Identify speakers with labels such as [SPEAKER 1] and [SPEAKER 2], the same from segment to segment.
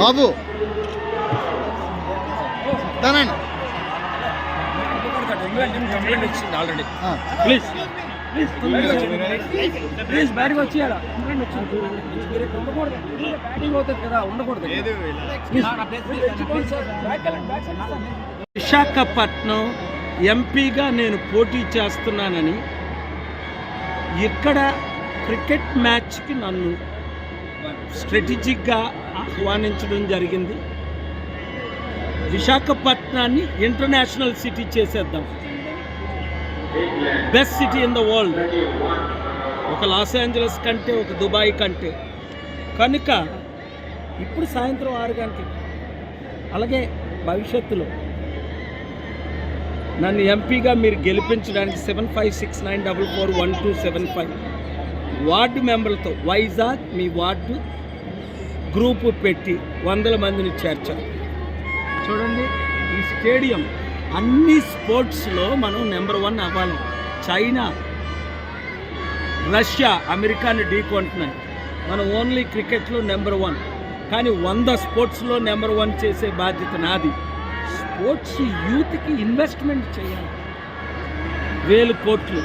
[SPEAKER 1] బాబు. తనండి
[SPEAKER 2] కంప్లైంట్ వచ్చింది already. Please
[SPEAKER 3] please బయటకు వచ్చేయాలా? మీరు ఉండకూడదు. బ్యాటింగ్ అవుతుంది కదా ఉండకూడదు.
[SPEAKER 2] విశాఖపట్నం ఎంపీగా నేను పోటీ చేస్తున్నానని ఇక్కడ క్రికెట్ మ్యాచ్కి నన్ను స్ట్రాటజిక్గా ఆహ్వానించడం జరిగింది. విశాఖపట్నాన్ని ఇంటర్నేషనల్ సిటీ చేసేద్దాం. Best city in the world ఒక లాస్ ఏంజలస్ కంటే ఒక దుబాయ్ కంటే. కనుక ఇప్పుడు సాయంత్రం ఆరు గంటలకు అలాగే భవిష్యత్తులో నన్ను ఎంపీగా మీరు గెలిపించడానికి seven five six nine double four one two seven five ward మెంబర్లతో Vizag మీ వార్డు గ్రూపు పెట్టి వందల మందిని చేర్చాలి. చూడండి. ఈ స్టేడియం అన్ని స్పోర్ట్స్లో మనం నెంబర్ వన్ అవ్వాలి. చైనా రష్యా అమెరికాని ఢీకొంటున్నాయి మనం ఓన్లీ క్రికెట్లో నెంబర్ వన్. కానీ వంద స్పోర్ట్స్లో నెంబర్ వన్ చేసే బాధ్యత నాది. స్పోర్ట్స్ యూత్కి ఇన్వెస్ట్మెంట్ చేయాలి. వేలు కోట్లు.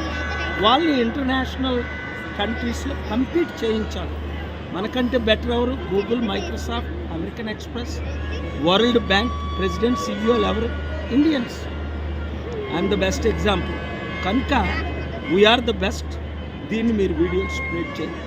[SPEAKER 2] వాళ్ళు ఇంటర్నేషనల్ కంట్రీస్లో కంపీట్ చేయించాలి. మనకంటే బెటర్ ఎవరు? Google Microsoft American Express World Bank president సీఈఓలు ఎవరు Indians I'm the best example కనుక వీఆర్ ద బెస్ట్ దీన్ని మీరు వీడియో స్ప్రెడ్ చేయండి